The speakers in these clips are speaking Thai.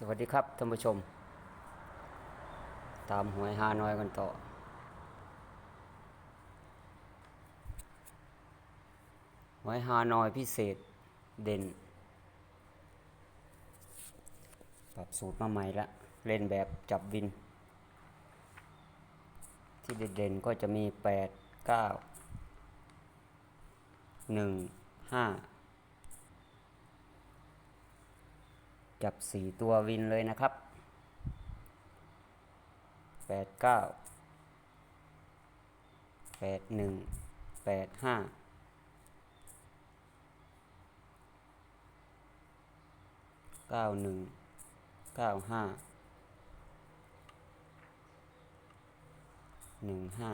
สวัสดีครับท่านผู้ชม ตามหวยฮานอยกันต่อ หวยฮานอยพิเศษเด่น ปรับสูตรมาใหม่ละเล่นแบบจับวิน ที่เด่นๆก็จะมี 8 9 1 5 จับสี่ตัววินเลยนะครับแปดเก้าแปดหนึ่งแปดห้าเก้าหนึ่งเก้าห้าหนึ่งห้า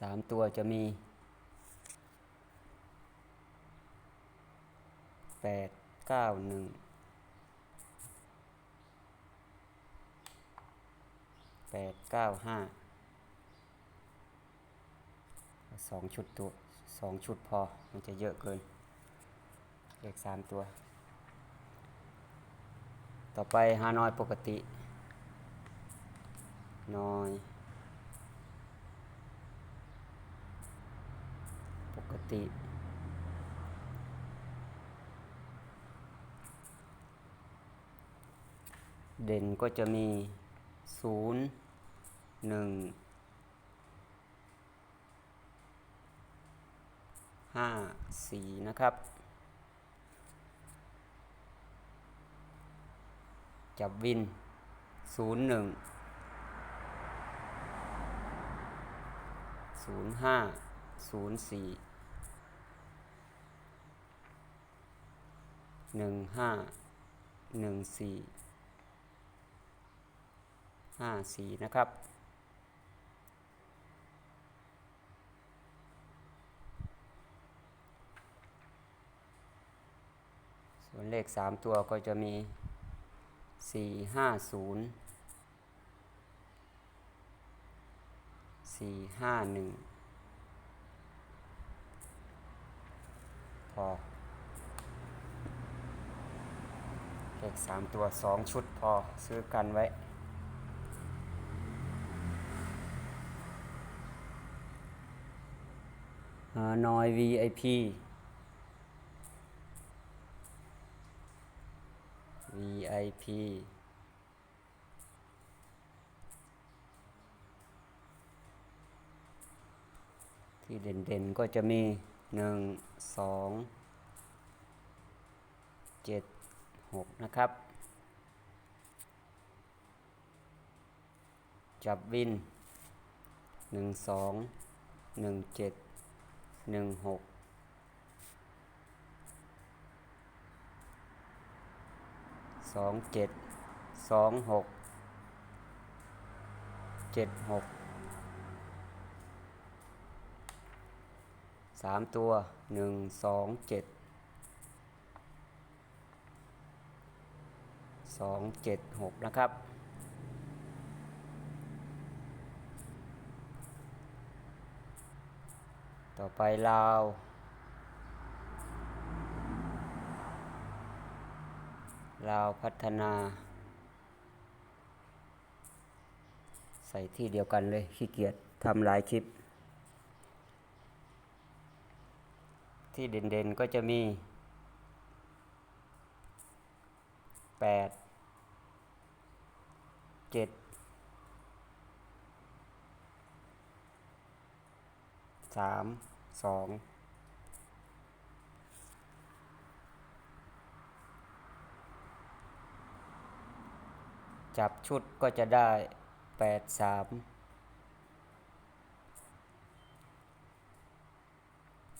สามตัวจะมี แปดเก้าหนึ่งแปดเก้าห้าสองชุดตัวสองชุดพอ มันจะเยอะเกิน เลขสามตัว ต่อไปฮานอยปกติ นอย ปกติ เด่นก็จะมีศูนย์หนึ่งห้าสี่นะครับ จับวินศูนย์หนึ่งศูนย์ห้าศูนย์สี่หนึ่งห้าสี่นะครับ ส่วนเลขสามตัวก็จะมีสี่ห้าศูนย์สี่ห้าหนึ่งพอ เลขสามตัวสองชุดพอซื้อกันไว้ ฮานอย VIP VIP ที่เด่นๆก็จะมีหนึ่งสองเจ็ดหกนะครับ จับวินหนึ่งสอง หนึ่งหกสองเจ็ดสองหกเจ็ดหกสามตัวหนึ่งสองเจ็ดสองเจ็ดหกนะครับ ต่อไปลาวลาวพัฒนา ใส่ที่เดียวกันเลย ขี้เกียจทำหลายคลิป ที่เด่นๆก็จะมี 8 7 สามสองจับชุดก็จะได้แปดสาม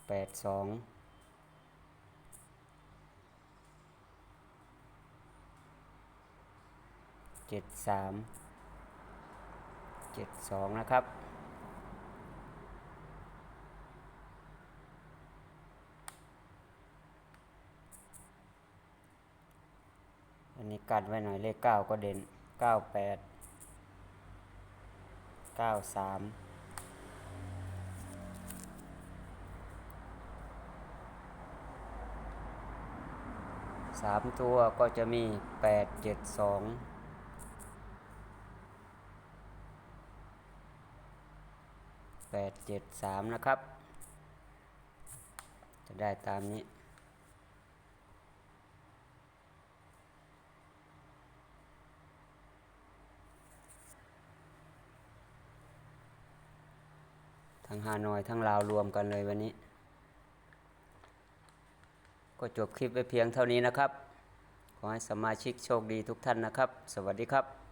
แปดสองเจ็ดสามเจ็ดสองนะครับ นี้กัดไว้หน่อยเลขเก้าก็เด่นเก้าแปดเก้าสามสามตัวก็จะมีแปดเจ็ดสองแปดเจ็ดสามนะครับ จะได้ตามนี้ ทั้งฮานอยทั้งลาวรวมกันเลยวันนี้ ก็จบคลิปไปเพียงเท่านี้นะครับ ขอให้สมาชิกโชคดีทุกท่านนะครับ สวัสดีครับ